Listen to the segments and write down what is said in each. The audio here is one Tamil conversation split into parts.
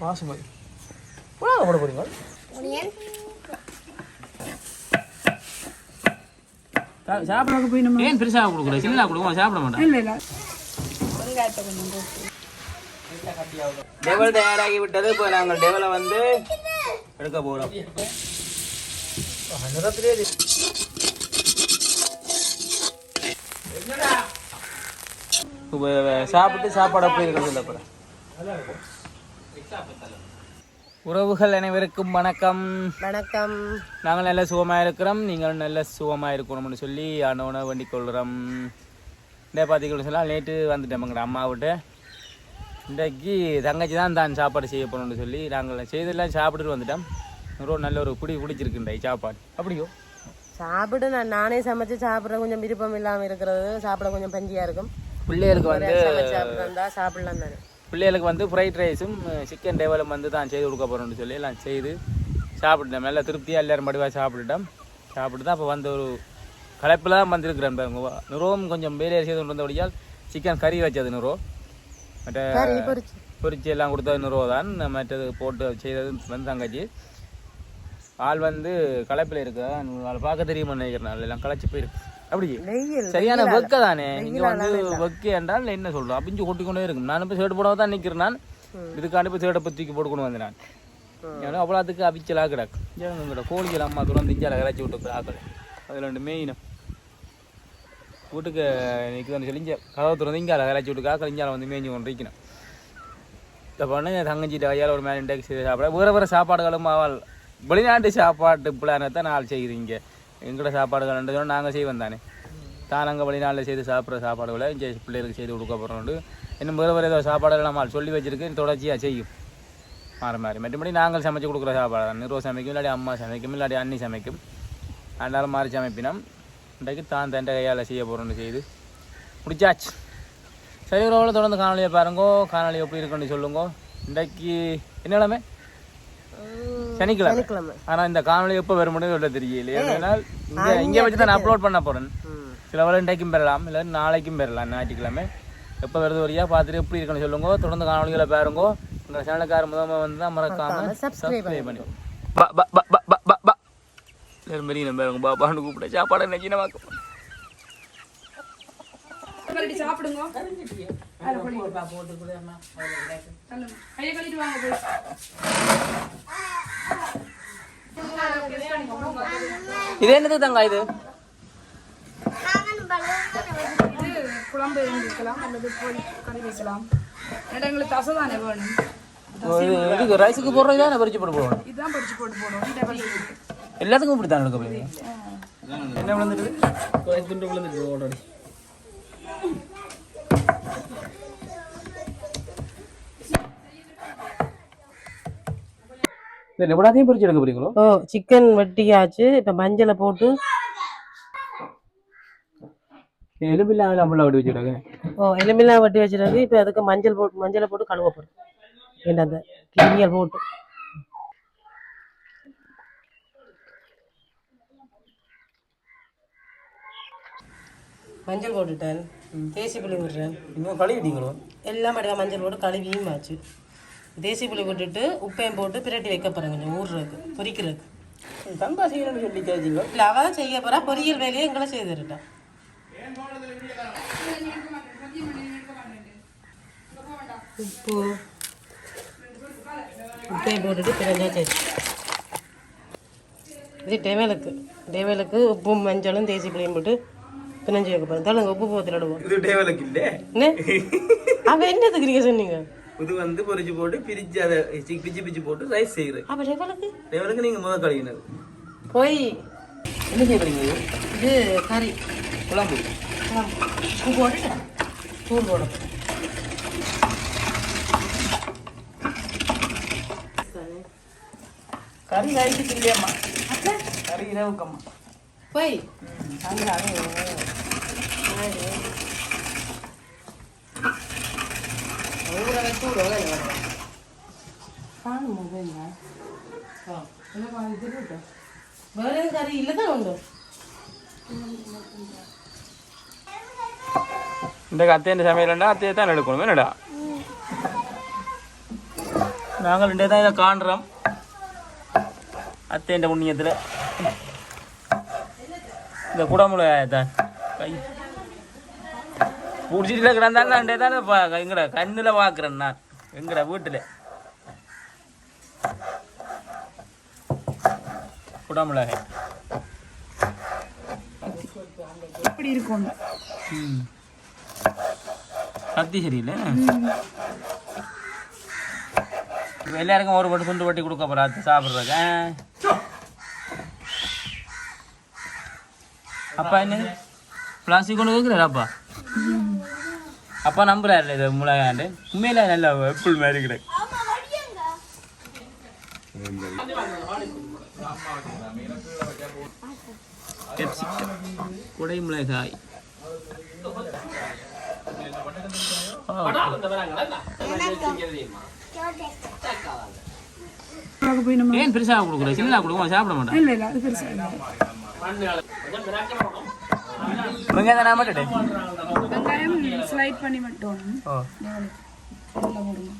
பாசுமதி உலகம் போட போறீங்க சாப்பிட போய் நம்ம ஏன் பெருசாக கொடுக்குற சின்னதாக கொடுக்கும் சாப்பிட மாட்டேன் இல்லை இல்லை. டெவல் தயாராகி விட்டது. இப்போ நாங்கள் டெவலை வந்து எடுக்க போகிறோம் நிறத்திலே சாப்பிட்டு சாப்பாடு அப்படி இருக்கிறது இல்லை அப்புறம் உறவுகள் அனைவருக்கும் வணக்கம். வணக்கம். நாங்கள் நல்ல சுகமாக இருக்கிறோம். நீங்கள் நல்ல சுகமாக இருக்கணும்னு சொல்லி ஆண்டவனை வேண்டிக் கொள்கிறோம். இந்த பார்த்தீங்கன்னு சொன்னால் நேற்று வந்துட்டோம் எங்கள் அம்மா விட்டு. இன்றைக்கு தங்கச்சி தான் தான் சாப்பாடு செய்ய போகணும்னு சொல்லி நாங்கள் செய்தெல்லாம் சாப்பிட்டுட்டு வந்துட்டோம். ரொம்ப நல்ல ஒரு குடி குடிச்சிருக்குண்டை சாப்பாடு. அப்படியோ? சாப்பிடு நான் நானே சமைச்சு சாப்பிட கொஞ்சம் விருப்பம் இல்லாம இருக்கிறது. சாப்பிட கொஞ்சம் பஞ்சியா இருக்கும். பிள்ளைகளுக்கு வந்து சாப்பிடலாம் தானே. பிள்ளைகளுக்கு வந்து ஃப்ரைட் ரைஸும் சிக்கன் டேவலும் வந்து தான் செய்து கொடுக்க போகிறோம்னு சொல்லி எல்லாம் செய்து சாப்பிட்டோம் நல்லா திருப்தியாக எல்லாரும் மடிவாக சாப்பிட்டுட்டோம். சாப்பிட்டு தான் அப்போ வந்து ஒரு களைப்பில் தான் வந்திருக்கிறேன் பாருங்க நிறுவம் கொஞ்சம் வேலையை செய்து கொண்டு வந்தபடியால் சிக்கன் கறி வச்சது நிறுவ மற்ற பொரிச்சு எல்லாம் கொடுத்தது நிறுவ தான். மற்றது போட்டு செய்தது வந்து தங்கச்சி. ஆள் வந்து களைப்பில் இருக்கு ஆள் பார்க்க தெரியுமா நினைக்கிறேன். எல்லாம் களைச்சி போயிருக்கு. அப்படி சரியான வெக்க தானே இங்க வந்து வெக்க என்றால் என்ன சொல்றோம் அப்பிஞ்சு கொட்டி கொண்டே இருக்கும். நான் இப்போ சேடு போடாம தான் நிக்கிறேன் நான். இதுக்காண்டி போய் சேடை தூக்கி போட்டு கொண்டு வந்தேன் நான். ஏன்னா அவ்வளோத்துக்கு அவிச்சலா கிடக்கு. எங்கட கோழிகள் அம்மா துறந்து இஞ்சால இறச்சி விட்டு ஆக்கள் அதில் ரெண்டு மெயின் வீட்டுக்கு நிற்குதுன்னு சொல்லி இங்கே கதவை திறந்து இங்கால இறச்சி விட்டு ஆக்கள் இஞ்சால வந்து மேய்ஞ்சு கொண்டு இருக்கணும் இந்த பண்ணு தங்கச்சிட்ட கையால் ஒரு மேலே இன்டெக்ஸ் செய்து சாப்பிட. வேறு வேறு சாப்பாடுகளும் அவள் வெளிநாட்டு சாப்பாட்டு பிளானை தான் நாள் செய்கிறீங்க எங்களோட சாப்பாடுகள் ரெண்டு நாங்கள் செய்வோம் தானே. தான் அங்கே வெளிநாட்டில் செய்து சாப்பிட்ற சாப்பாடுகளை இங்கே பிள்ளைகளுக்கு செய்து கொடுக்க போகிறோண்டு இன்னும் முதல்வர் ஏதோ சாப்பாடுகள் நம்ம சொல்லி வச்சுருக்கு தொடர்ச்சியாக செய்யும். மாறி மாறி. மற்றபடி நாங்கள் சமைச்சு கொடுக்குற சாப்பாடு தான். நிறுவ சமைக்கும் இல்லாட்டி அம்மா சமைக்கும் இல்லாட்டி அண்ணி சமைக்கும். அதனால மாறி சமைப்பினம். இன்றைக்கு தான் தண்டை கையால் செய்ய போகிறோம்னு செய்து முடிச்சாச்சு. சரி உறவுல தொடர்ந்து காணொலியை பாருங்கோ. காணொலி எப்படி இருக்குன்னு சொல்லுங்க. இன்றைக்கு என்ன கிழமை சனிக்கிழமை. ஆனா இந்த காணொலி எப்போ வரும்னு சொல்ல தெரியல ஏன்னால் இங்க இங்க வச்சு தான் அப்லோட் பண்ண போறேன். சில வேலை இன்றைக்கும் பெறலாம் இல்லை நாளைக்கும் பெறலாம் ஞாயிற்றுக்கிழமை. எப்போ வருது வரியா பார்த்துட்டு எப்படி இருக்குன்னு சொல்லுங்க. தொடர்ந்து காணொலிகளை பாருங்க. உங்கள் சேனலுக்கார முதல்ல வந்து தான் மறக்காம சப்ஸ்கிரைப் பண்ணி பா பா பா பா பா பா பா. எல்லாரும் மாரி நம்ம பாருங்க பாபான்னு கூப்பிட சாப்பாடு சின்னமாக்க கழட்டி சாப்பிடுங்க. அதில் பொடி தள்ளுங்க. கையை கழுவிட்டு வாங்க போய் இது என்னது தங்க இது இது குழம்பு எதுவும் வைக்கலாம் அல்லது பொரி கறி வைக்கலாம் ஏன்னா எங்களுக்கு தசை தானே வேணும் இது இதுக்கு ரைஸுக்கு போடுறது தான் பறிச்சு போட்டு போகணும் இதுதான் பொரிச்சு போட்டு போடுவோம் டேபிள் எல்லாத்துக்கும் இப்படி தான் எடுக்க போறீங்க என்ன விழுந்துட்டு துண்டு விழுந்துட்டு ஆல்ரெடி எப்படாத்தையும் பிரிச்சு எடுக்க போறீங்களோ? ஓ சிக்கன் வெட்டியாச்சு. இப்ப மஞ்சளை போட்டு. எலும்பில்லாமல் நம்மள அப்படி வச்சுருக்காங்க. ஓ எலும்பெல்லாம் வெட்டி வச்சிருக்கு இப்ப அதுக்கு மஞ்சள் போட்டு மஞ்சளை போட்டு கழுவ போறோம். என்ன அந்த கிளியல் போட்டு. மஞ்சள் போட்டுட்டேன். தேசி புளி விடுறேன் இன்னும் கழுவிட்டீங்களோ? எல்லாம் மடிவா மஞ்சள் போட்டு கழுவியும் ஆச்சு. தேசி புளி விட்டுட்டு உப்பையும் போட்டு பிரட்டி வைக்க போறேன் கொஞ்சம் ஊறுறதுக்கு பொரிக்கிறதுக்கு தங்கா செய்யணும்னு சொல்லி கேட்டீங்க இல்லை அவ தான் செய்ய போறா பொரியல் வேலையை எங்களை செய்திருட்டா. உப்பு உப்பையும் போட்டுட்டு பிறந்தா சரி. இது டெவலுக்கு டெவலுக்கு உப்பும் மஞ்சளும் தேசி புளியும் போட்டு பிணைஞ்சு வைக்க போறேன் தள்ளுங்க உப்பு போத்தில் விடுவோம் இது டேவலுக்கு இல்லை. என்ன? அவ என்னதுக்கு நீங்க சொன்னீங்க? இது வந்து பொரிச்சு போட்டு பிரிச்சு அதை பிச்சு பிச்சு போட்டு ரைஸ் செய்யுது அவ டெவலுக்கு டேவலுக்கு நீங்கள் முதல் கழுவினது. போய். என்ன செய்யறீங்க இது? இது கறி. குழம்பு. உப்பு போட்டு தூள் போடும் கறி ரைஸுக்கு இல்லையம்மா கறி இரவுக்கம்மா. போய். வேற கறி இல்லதான் உண்டு இந்த அத்தையின் சமையல்னா அத்தையை தான் எடுக்கணும். என்னடா? நாங்கள் ரெண்டே தான் இதை காண்றோம். அத்தைன்ற புண்ணியத்தில். இந்த குடமுளை தான் கை. பிடிச்சிட்டு கிடந்தாலும் ரெண்டே தானே பா எங்கட கண்ணில் பார்க்குறேன் நான். எங்கட வீட்டில். குடமிளகாய். இப்படி இருக்கும்? கத்தி சரியில்லை எல்லாருக்கும் ஒரு பட்டு துண்டு வட்டி கொடுக்க போறா அது சாப்பிட்றதுக்கு அப்பா என்ன? பிளாஸ்டிக் கொண்டு வைக்கிறாரு அப்பா நம்புறாரு இது முளையாண்டு உண்மையில நல்ல எப்பிள் மாதிரி கிடக்கு. Capsicum. குடை மிளகாய். பார்க்க போய் நம்ம ஏன் பெருசாக கொடுக்குற சின்னதாக கொடுக்கும் சாப்பிட மாட்டேன் இல்லை இல்லை அது பெருசாக இல்லை. வெங்காயம் தானே மாட்டேன் வெங்காயம் ஸ்லைட் பண்ணி மட்டும் ஓ நல்லா போடுங்க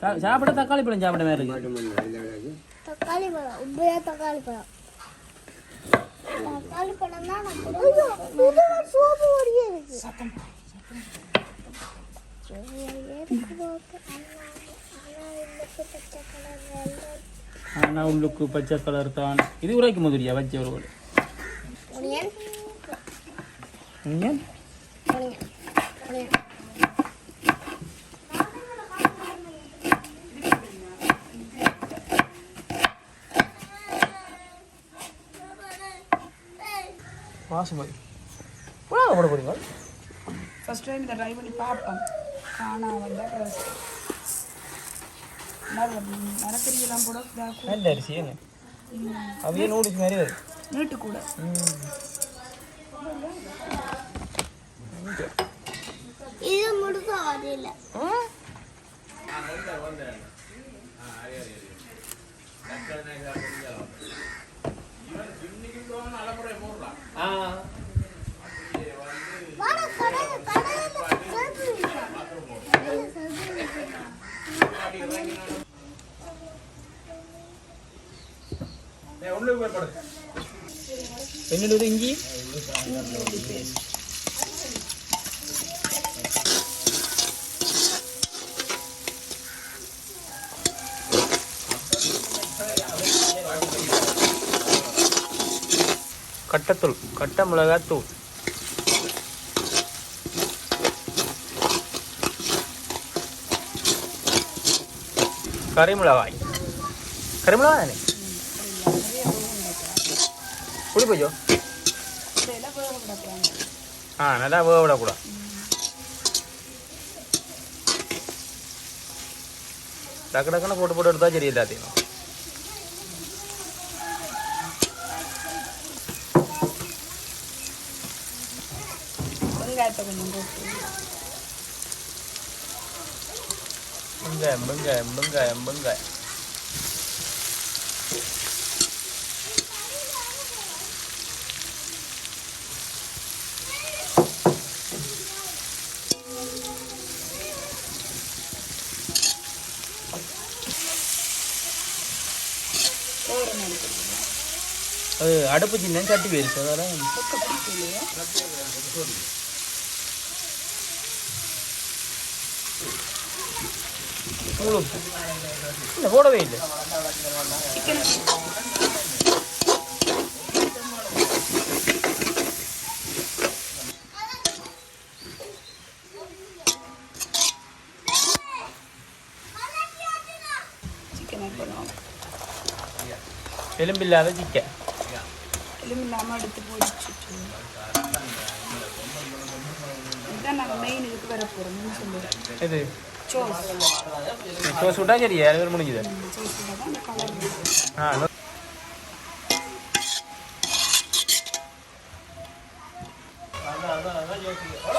தா- சாப்பிட தக்காளி பழம் சாப்பிட மாதிரி இருக்கு தக்காளி பழம் உண்மையா தக்காளி பழம் தக்காளி பழம் தான் நான் கொடுக்கிறேன். சோப்பு ஓடியே இருக்கு எதுக்கு போட்டு? ஆனா இந்த பச்சை கலர் வெள்ளை ஆனால் உள்ளுக்கு பச்சை கலர் தான். இது உரைக்கும் முதலியா வச்ச ஒரு புலாவை போட போறீங்க ஃபர்ஸ்ட் டைம் இதை ட்ரை பண்ணி பார்ப்போம் காணா வந்த மரக்கறியெல்லாம் போட நல்ல அரிசி ஏங்க அப்படியே நூடுல்ஸ் மாதிரி வருது. நீட்டு கூட இது முழுக்க வரையில. வாடா, கடையில, கடையில சேர்த்து வைங்க. கடையில சேர்த்து வைங்க. என்னோட இஞ்சி கட்டத்தூள் கட்ட மிளகாத்தூள். கறி மிளகாய். கறி மிளகாய் தானே? புளி போய்ச்சோ ஆ நல்லா வேக விடக்கூடாது டக்கு டக்குன்னு போட்டு போட்டு எடுத்தா சரி எல்லாத்தையும் வெங்காயத்தை கொஞ்சம் போட்டு வெங்காயம் வெங்காயம் வெங்காயம் வெங்காயம் தோரம் எடுத்துக்கலாம் அது அடுப்பு சின்ன சட்டி போயிருச்சு அதெல்லாம் இல்லை போடவே இல்லை எலும்பில்லாத சிக்கன் எலும்பு இல்லாமல் எடுத்து போயிடுச்சு இதுதான் நாங்கள் மெயின் இதுக்கு வர போகிறோம்னு சொல்லுவோம் இது சோஸ் இப்போ சுட்டா சரி ஏழு பேர் முடிஞ்சுது சோஸில் தான் அந்த கலர் ஆ no.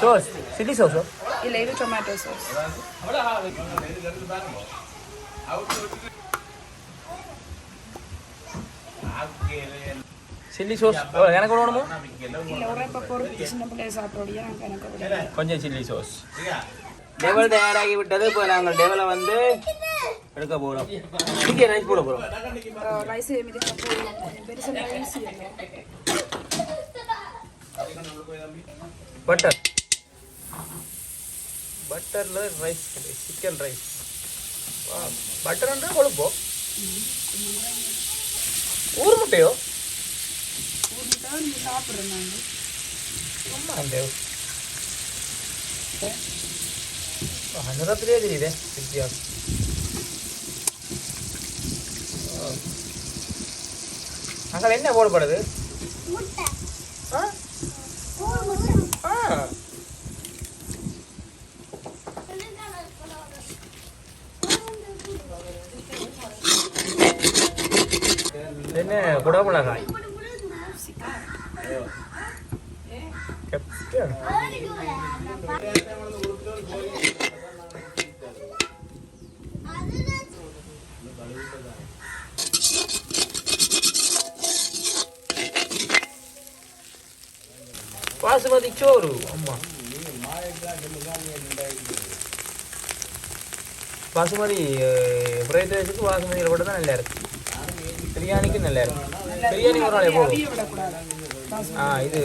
சோஸ் சில்லி சோஸோ இல்லை இது டொமேட்டோ சாஸ் சில்லி சோஸ் எனக்கு ஒன்று வேணுமோ. கொஞ்சம் சில்லி சோஸ் டெவல் தயாராகி விட்டது இப்போ நாங்கள் டெவலை வந்து எடுக்க போகிறோம் இங்கே ரைஸ் போட போகிறோம் பட்டர் பட்டரில் ரைஸ் சிக்கன் ரைஸ் பட்டர்ன்ற கொழுப்போ. ஊர் முட்டையோ ஊர்கிட்ட நீங்கள் சாப்பிட்றேன் நான். ஆமா அந்த நிறத்திலே தெரியுதே வித்தியாசம். அங்கே என்ன போடப்படுது? என்ன குடமிளகாய் கேப்சிகம் பாசுமதி சோறு அம்மா பாசுமதி ஃப்ரைட் ரைஸுக்கு பாசுமதியில் கூட தான் நல்லா இருக்கு பிரியாணிக்கு நல்லா இருக்கு பிரியாணி ஒரு நாள் போதும் அவிய விடக்கூடாது ஆ இது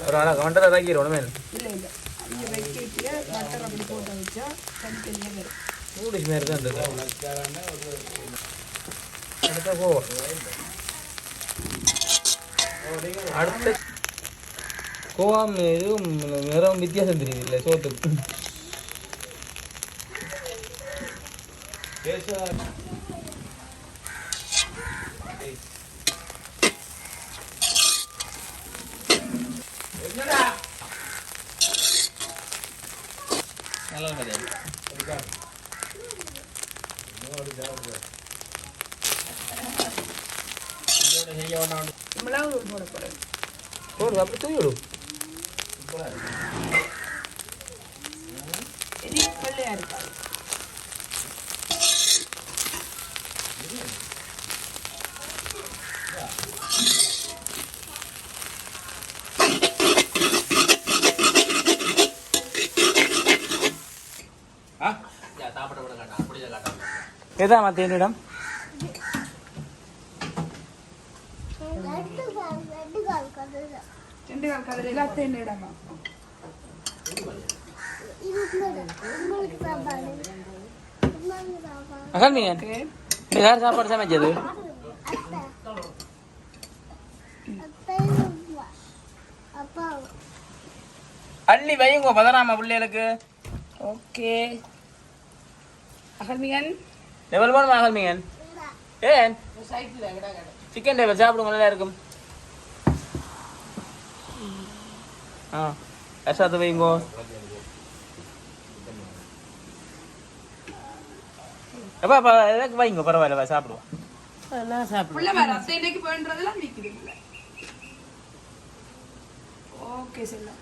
ஒரு நாள் ஒன்றரை தாக்கி ஒன்றுமே இல்லை இல்லை. அவிய வைக்கிட்டு பட்டர் அப்படி போட்டு வச்சா தனித்தனியாக வரும். நூடுல்ஸ் மாதிரி தான் இருக்கு அடுத்த போவோம் அடுத்த கோவா எதுவும் நிறம் வித்தியாசம் தெரியுது இல்லை சோத்துக்கு மிளகு தூள் போடக்கூடாது போடு அப்படி தூக்கி விடு இது வெள்ளையாக இருக்காது எதா மற்ற என்னிடம் ரெண்டு கால் ரெண்டு கால் கதை ரெண்டு கால் கதிரை எல்லாத்தையும் இடமா இது உங்களுக்கு சாப்பாடு சமைச்சது அள்ளி வையுங்க பதறாம பிள்ளைகளுக்கு ஓகே அகல்மிகன் லெவல் போகணுமா அகல்மீன் ஏன் சிக்கன் டேபிள் சாப்பிடுங்க நல்லா இருக்கும். ஆ எசாத்து வைங்கோ எப்பா அப்பா எதுக்கு வைங்க பரவாயில்ல வா, சாப்பிடுவோம். சாப்பிடுவோம். ஓகே செல்லம்.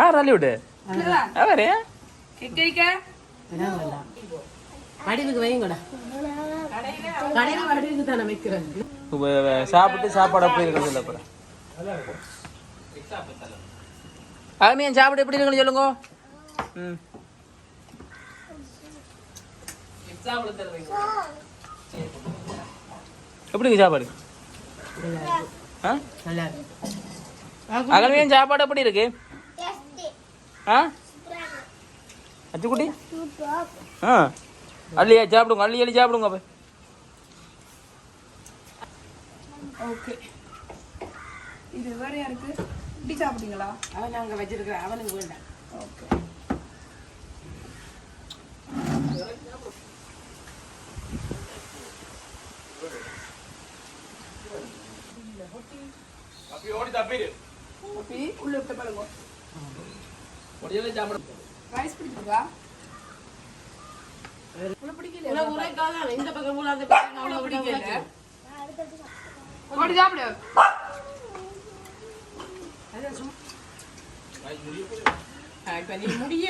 ஆ ரல்லி விடு. அவரே வேண்டாம் வடிவுக்கு வைங்கடா கடையில் வடிவுக்கு தானே வைக்கிறேன். சாப்பிட்டு சாப்பாடு அப்படி இருக்கிறது இல்லை அப்புறம் அகமியன் சாப்பிட்டு எப்படி இருக்குன்னு சொல்லுங்க. ம். எப்படி இருக்கு சாப்பாடு? ஆ? நல்லா இருக்கு அகல்மியன் சாப்பாடு எப்படி இருக்கு? டேஸ்டி ஆ? அச்சுக்குட்டி? சூப்பர் ஆ. அள்ளியா சாப்பிடுங்க அள்ளி அள்ளி சாப்பிடுங்க அப்போ ஓகே. இது வேற யாருக்கு? இப்படி சாப்பிட்டீங்களா அவன் அங்கே வச்சிருக்கிறேன். அவனுக்கு வேண்டாம் ஓகே. அப்படி உள்ள விட்டு பாருங்க. ரைஸ் பிடிச்சிருக்கா உள்ள பிடிக்கல உரைக்காக இந்த பக்கம் அந்த பக்கம் பிடிக்கல? ஓடி சாப்பிடு நீ முடிய